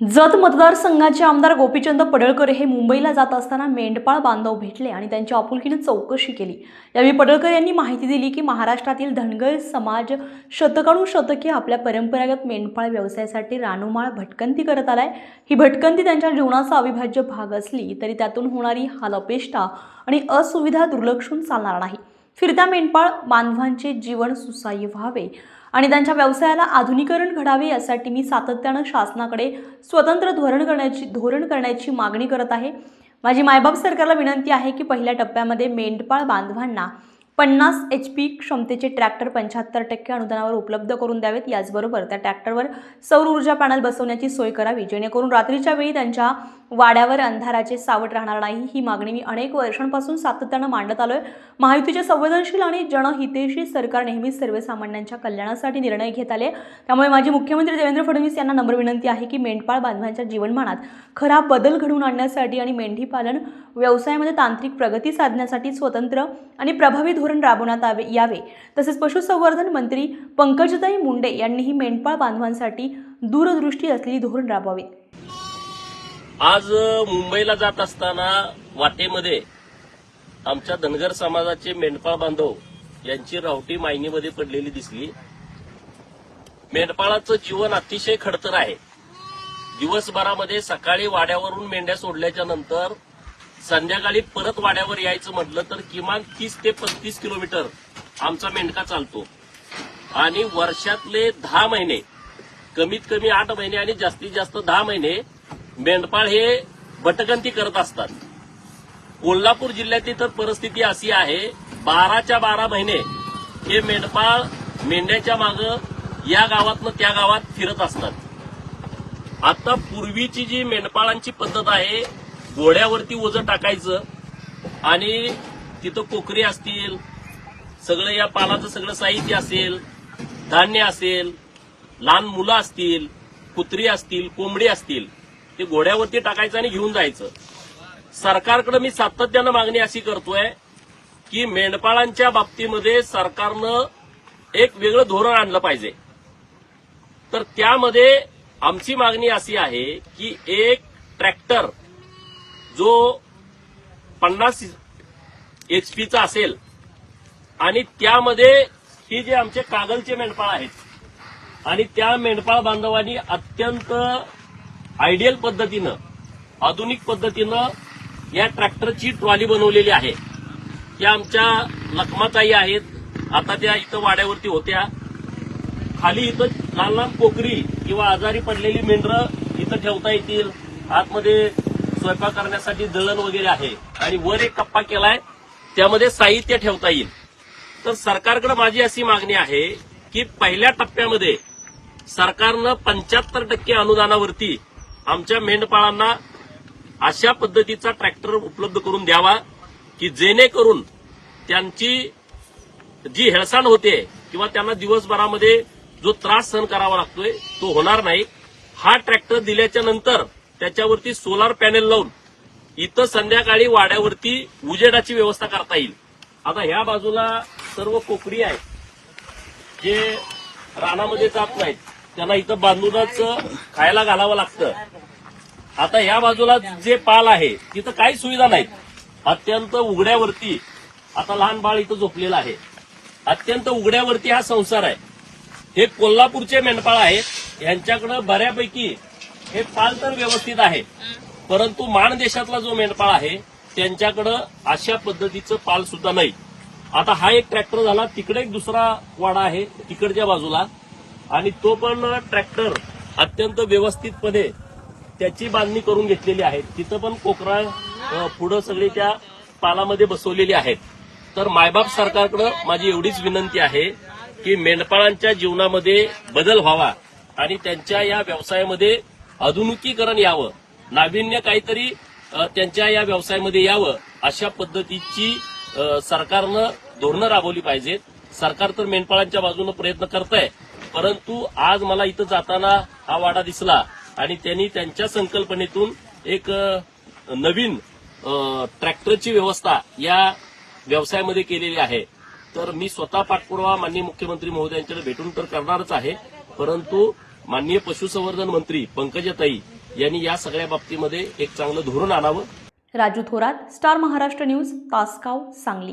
जत मतदारसंघाचे आमदार गोपीचंद पडळकर हे मुंबईला जात असताना मेंढपाळ बांधव भेटले आणि त्यांची आपुलकीने चौकशी केली. यावेळी पडळकर यांनी माहिती दिली की महाराष्ट्रातील धनगर समाज शतकानुशतके आपल्या परंपरागत मेंढपाळ व्यवसायासाठी रानुमाळ भटकंती करत आलाय. ही भटकंती त्यांच्या जीवनाचा अविभाज्य भाग असली तरी त्यातून होणारी हालअपेष्टा आणि असुविधा दुर्लक्षून चालणार नाही. फिरत्या मेंढपाळ बांधवांचे जीवन सुसाह्य व्हावे. आणि त्यांच्या व्यवसायाला आधुनिकरण घडावे यासाठी मी सातत्यानं शासनाकडे स्वतंत्र धोरण करण्याची धोरण करण्याची मागणी करत आहे. माझी मायबाप सरकारला विनंती आहे की पहिल्या टप्प्यामध्ये मेंढपाळ बांधवांना पन्नास एच पी क्षमतेचे ट्रॅक्टर पंच्याहत्तर टक्के अनुदानावर उपलब्ध करून द्यावेत. याचबरोबर त्या ट्रॅक्टरवर सौर ऊर्जा पॅनल बसवण्याची सोय करावी. जेणेकरून रात्रीच्या वेळी त्यांच्या वाड्यावर अंधाराचे सावट राहणार नाही. ही मागणी मी अनेक वर्षांपासून सातत्यानं मांडत आलोय. महायुतीचे संवेदनशील आणि जनहितेशी सरकार नेहमीच सर्वसामान्यांच्या कल्याणासाठी निर्णय घेत आले. त्यामुळे माझी मुख्यमंत्री देवेंद्र फडणवीस यांना नम्र विनंती आहे की मेंढपाळ बांधवांच्या जीवनमानात खरा बदल घडवून आणण्यासाठी आणि मेंढीपालन व्यवसायामध्ये तांत्रिक प्रगती साधण्यासाठी स्वतंत्र आणि प्रभावी धोरण राबवण्यात आवे यावे. तसेच पशुसंवर्धन मंत्री पंकजताई मुंडे यांनीही मेंढपाळ बांधवांसाठी दूरदृष्टी असलेली धोरण राबवावे. आज मुंबईला जात असताना वाटेमध्ये आमच्या धनगर समाजाचे मेंढपाळ बांधव यांची रावटी मायनीमध्ये पडलेली दिसली. मेंढपाळाचं जीवन अतिशय खडतर आहे. दिवसभरामध्ये सकाळी वाड्यावरून मेंढ्या सोडल्याच्या नंतर संध्याकाळी परत वाड्यावर यायचं म्हटलं तर किमान तीस ते पस्तीस किलोमीटर आमचा मेंढका चालतो. आणि वर्षातले दहा महिने कमीत कमी आठ महिने आणि जास्तीत जास्त दहा महिने मेंढपाळ हे भटकंती करत असतात. कोल्हापूर जिल्ह्यातली तर परिस्थिती अशी आहे बाराच्या बारा महिने हे मेंढपाळ मेंढ्याच्या माग या गावातनं त्या गावात फिरत असतात. आता पूर्वीची जी मेंढपाळांची पद्धत आहे घोड्यावरती ओझं टाकायचं आणि तिथं कोकरी असतील सगळं या पालाचं सगळं साहित्य असेल धान्य असेल लहान मुलं असतील कुत्री असतील कोंबडी असतील ते घोड्यावरती टाकायचं आणि घेऊन जायचं. सरकारकडे मी सातत्यानं मागणी अशी करतोय की मेंढपाळांच्या बाबतीमध्ये सरकारनं एक वेगळं धोरण आणलं पाहिजे. तर त्यामध्ये आमची मागणी अशी आहे की एक ट्रॅक्टर जो पन्नास एच पीचा असेल आणि त्यामध्ये ही जे आमचे कागलचे मेंढपाळ आहेत आणि त्या मेंढपाळ बांधवांनी अत्यंत आयडियल पद्धतीनं आधुनिक पद्धतीनं या ट्रॅक्टरची ट्रॉली बनवलेली आहे. त्या आमच्या लखमाताई आहेत. आता त्या इथं वाड्यावरती होत्या. खाली इथं लहान लहान कोकरी किंवा आजारी पडलेली मेंढरं इथं ठेवता येतील. आतमध्ये स्वयंपाक करण्यासाठी दळण वगैरे आहे आणि वर एक कप्पा केलाय त्यामध्ये साहित्य ठेवता येईल. तर सरकारकडे माझी अशी मागणी आहे की पहिल्या टप्प्यामध्ये सरकारनं पंच्याहत्तर टक्के अनुदानावरती आमच्या मेंढपाळांना अशा पद्धतीचा ट्रॅक्टर उपलब्ध करून द्यावा की जेणेकरून त्यांची जी हेळसांड होते किंवा त्यांना दिवसभरामध्ये जो त्रास सहन करावा लागतोय तो होणार नाही. हा ट्रॅक्टर दिल्याच्या नंतर त्याच्यावरती सोलार पॅनेल लावून इथं संध्याकाळी वाड्यावरती उजेडाची व्यवस्था करता येईल. आता ह्या बाजूला सर्व कोकरी आहेत जे रानामध्ये जात नाहीत त्यांना इथं बांधूनच खायला घालावं लागतं. आता ह्या बाजूला जे पाल आहे तिथं काही सुविधा नाहीत. अत्यंत उघड्यावरती आता लहान बाळ इथं झोपलेलं आहे. अत्यंत उघड्यावरती हा संसार आहे. हे कोल्हापूरचे मेंढपाळ आहेत यांच्याकडे बऱ्यापैकी हे पाल तर व्यवस्थित आहे. परंतु मान देशातला जो मेंढपाळ आहे त्यांच्याकडं अशा पद्धतीचं पाल सुद्धा नाही. आता हा एक ट्रॅक्टर झाला तिकडे एक दुसरा वाडा आहे तिकडच्या बाजूला. आणि तो पण ट्रॅक्टर अत्यंत व्यवस्थितपणे त्याची बांधणी करून घेतलेली आहे. तिथं पण कोकरा पुढं सगळी त्या पालामध्ये बसवलेली आहेत. तर मायबाप सरकारकडं माझी एवढीच विनंती आहे की मेंढपाळांच्या जीवनामध्ये बदल व्हावा आणि त्यांच्या या व्यवसायामध्ये आधुनिकीकरण यावं. नाविन्य काहीतरी त्यांच्या या व्यवसायामध्ये यावं अशा पद्धतीची सरकारनं धोरणं राबवली पाहिजेत. सरकार तर मेंढपाळांच्या बाजूनं प्रयत्न करत आहे परंतु आज मला इथं जाताना हा वाडा दिसला आणि त्यांनी त्यांच्या संकल्पनेतून एक नवीन ट्रॅक्टरची व्यवस्था या व्यवसायामध्ये केलेली आहे. तर मी स्वतः पाठपुरावा माननीय मुख्यमंत्री महोदयांच्याकडे भेटून तर करणारच आहे परंतु माननीय पशुसंवर्धन मंत्री पंकजाताई यांनी या सगळ्या बाबतीमध्ये एक चांगलं धोरण आणावं. Raju Thorat star Maharashtra news Tasgaon Sangli.